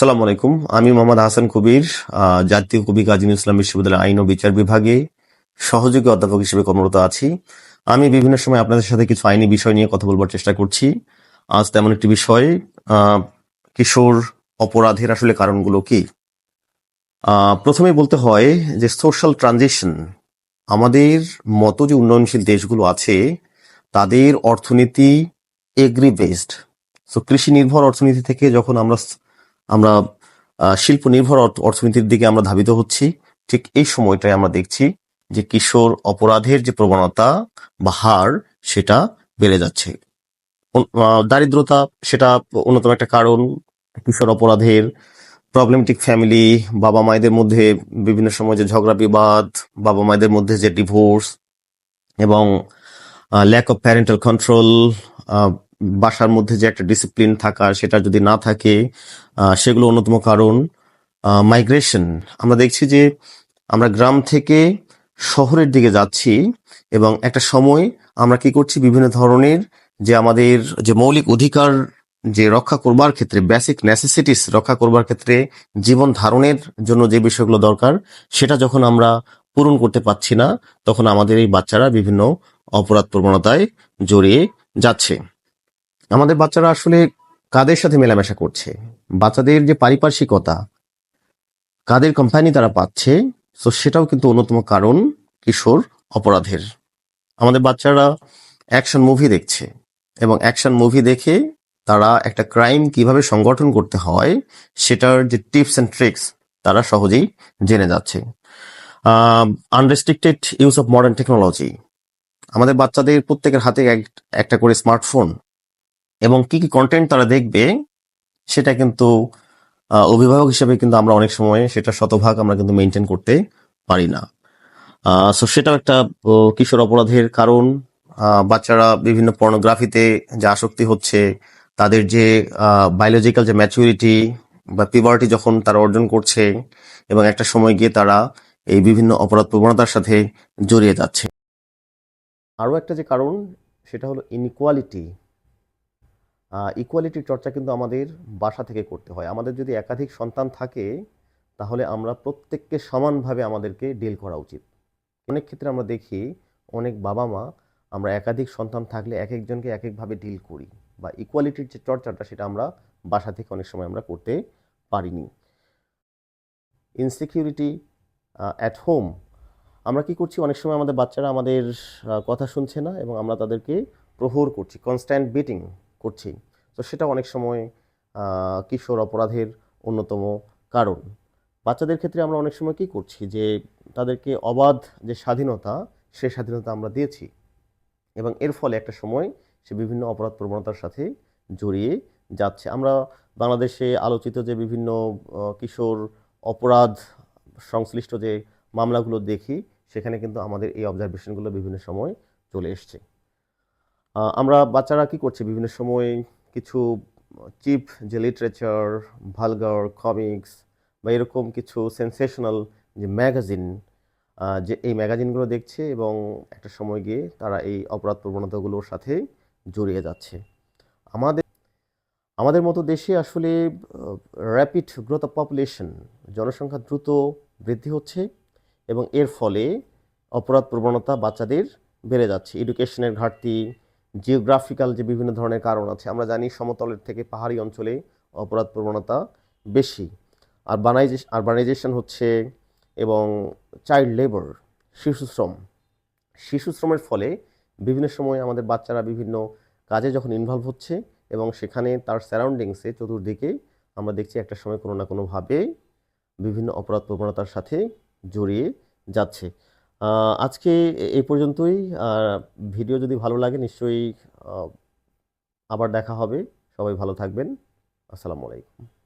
আসসালামু আলাইকুম। আমি মোহাম্মদ হাসান কবির জাতীয় কবি কাজী ইসলাম বিশ্ববিদ্যালয়ের আইন ও বিচার বিভাগে সহযোগী অধ্যাপক হিসেবে কর্মরত আছি। আমি বিভিন্ন সময় আপনাদের সাথে কিছু আইনি বিষয় নিয়ে কথা বলবার চেষ্টা করছি। আজ তেমন একটি বিষয় কিশোর অপরাধের আসলে কারণগুলো কি? আহ, প্রথমেই বলতে হয় যে সোশ্যাল ট্রানজিশন আমাদের মতো যে উন্নয়নশীল দেশগুলো আছে তাদের অর্থনীতি এগ্রি বেসড সো কৃষি নির্ভর অর্থনীতি থেকে যখন আমরা আমরা শিল্প নির্ভর অর্থনীতির দিকে আমরা ধাবিত হচ্ছি। ঠিক এই সময়টায় আমরা দেখছি যে কিশোর অপরাধের যে প্রবণতা বা হার, সেটা বেড়ে যাচ্ছে। দারিদ্রতা, সেটা অন্যতম একটা কারণ। কিশোর অপরাধের প্রবলেমেটিক ফ্যামিলি বাবা মায়েদের মধ্যে বিভিন্ন সময় যে ঝগড়া, বিবাদ, বাবা মায়েদের মধ্যে যে ডিভোর্স এবং ল্যাক অফ প্যারেন্টাল কন্ট্রোল বাসার মধ্যে যে একটা ডিসিপ্লিন থাকা, সেটা যদি না থাকে সেগুলো অন্যতম কারণ মাইগ্রেশন আমরা দেখছি যে আমরা গ্রাম থেকে শহরের দিকে যাচ্ছি এবং একটা সময় আমরা কি করছি, বিভিন্ন ধরনের যে আমাদের যে মৌলিক অধিকার যে রক্ষা করবার ক্ষেত্রে বেসিক নেসেসিটিস রক্ষা করবার ক্ষেত্রে জীবন ধারণের জন্য যে বিষয়গুলো দরকার, সেটা যখন আমরা পূরণ করতে পারছি না, তখন আমাদের এই বাচ্চারা বিভিন্ন অপরাধ প্রবণতায় জড়িয়ে যাচ্ছে। আমাদের বাচ্চারা আসলে কাদের সাথে মেলামেশা করছে? বাচ্চাদের যে পারিপার্শ্বিকতা, কাদের কোম্পানি তারা পাচ্ছে তো সেটাও কিন্তু অন্যতম কারণ কিশোর অপরাধের। আমাদের বাচ্চারা অ্যাকশন মুভি দেখছে এবং অ্যাকশন মুভি দেখে তারা একটা ক্রাইম কীভাবে সংগঠন করতে হয়, সেটার যে টিপস অ্যান্ড ট্রিক্স তারা সহজেই জেনে যাচ্ছে। Unrestricted use of modern technology আমাদের বাচ্চাদের প্রত্যেকের হাতে এক- একটা করে স্মার্টফোন এবং কি কি কন্টেন্ট তারা দেখবে, সেটা কিন্তু অভিভাবক হিসেবে কিন্তু আমরা অনেক সময় সেটা শতভাগ আমরা কিন্তু মেনটেন করতে পারি না। সো সেটাও একটা কিশোর অপরাধের কারণ। বাচ্চারা বিভিন্ন পর্নোগ্রাফিতে যে আসক্তি হচ্ছে, তাদের যে বায়োলজিক্যাল যে ম্যাচুরিটি বা পিবার্টি যখন তারা অর্জন করছে, এবং একটা সময় গিয়ে তারা এই বিভিন্ন অপরাধ প্রবণতার সাথে জড়িয়ে যাচ্ছে। আরও একটা যে কারণ, সেটা হলো ইনইকুয়ালিটি ইকুয়ালিটির চর্চা কিন্তু আমাদের বাসা থেকে করতে হয়। আমাদের যদি একাধিক সন্তান থাকে, তাহলে আমরা প্রত্যেককে সমানভাবে আমাদেরকে ডিল করা উচিত। অনেক ক্ষেত্রে আমরা দেখি, অনেক বাবা মা আমরা একাধিক সন্তান থাকলে এক একজনকে এক একভাবে ডিল করি বা ইকুয়ালিটির যে চর্চাটা, সেটা আমরা বাসা থেকে অনেক সময় আমরা করতে পারিনি। ইনসিকিউরিটি অ্যাট হোম আমরা কি করছি? অনেক সময় আমাদের বাচ্চারা আমাদের কথা শুনছে না এবং আমরা তাদেরকে প্রহর করছি কনস্ট্যান্ট বিটিং করছি। তো সেটা অনেক সময় কিশোর অপরাধের অন্যতম কারণ। বাচ্চাদের ক্ষেত্রে আমরা অনেক সময় কি করছি যে, তাদেরকে অবাধ যে স্বাধীনতা, সে স্বাধীনতা আমরা দিয়েছি এবং এর ফলে একটা সময় সে বিভিন্ন অপরাধ প্রবণতার সাথে জড়িয়ে যাচ্ছে। আমরা বাংলাদেশে আলোচিত যে বিভিন্ন কিশোর অপরাধ সংশ্লিষ্ট যে মামলাগুলো দেখি, সেখানে কিন্তু আমাদের এই অবজারভেশনগুলো বিভিন্ন সময় চলে এসছে। আমরা বাচ্চারা কি করছে? বিভিন্ন সময় কিছু চিপ, যে লিটারেচার ভালগার কমিক্স বা এরকম কিছু সেন্সেশনাল যে ম্যাগাজিন যে এই ম্যাগাজিনগুলো দেখছে এবং একটা সময় গিয়ে তারা এই অপরাধ প্রবণতাগুলোর সাথে জড়িয়ে যাচ্ছে। আমাদের আমাদের মতো দেশে আসলে র্যাপিড গ্রোথ অফ পপুলেশন জনসংখ্যা দ্রুত বৃদ্ধি হচ্ছে এবং এর ফলে অপরাধ প্রবণতা বাচ্চাদের বেড়ে যাচ্ছে। এডুকেশনের ঘাটতি জিওগ্রাফিক্যাল যে বিভিন্ন ধরনের কারণ আছে, আমরা জানি সমতলের থেকে পাহাড়ি অঞ্চলে অপরাধ প্রবণতা বেশি। আরবানাইজেশন আরবানাইজেশন হচ্ছে এবং চাইল্ড লেবার শিশু শ্রম। শিশু শ্রমের ফলে বিভিন্ন সময় আমাদের বাচ্চারা বিভিন্ন কাজে যখন ইনভলভ হচ্ছে এবং সেখানে তার সারাউন্ডিংসে চতুর্দিকে আমরা দেখছি একটা সময় কোনো না কোনোভাবে বিভিন্ন অপরাধ প্রবণতার সাথে জড়িয়ে যাচ্ছে। আজকে এই পর্যন্তই। ভিডিও যদি ভালো লাগে, নিশ্চয়ই আবার দেখা হবে। সবাই ভালো থাকবেন। আসসালামু আলাইকুম।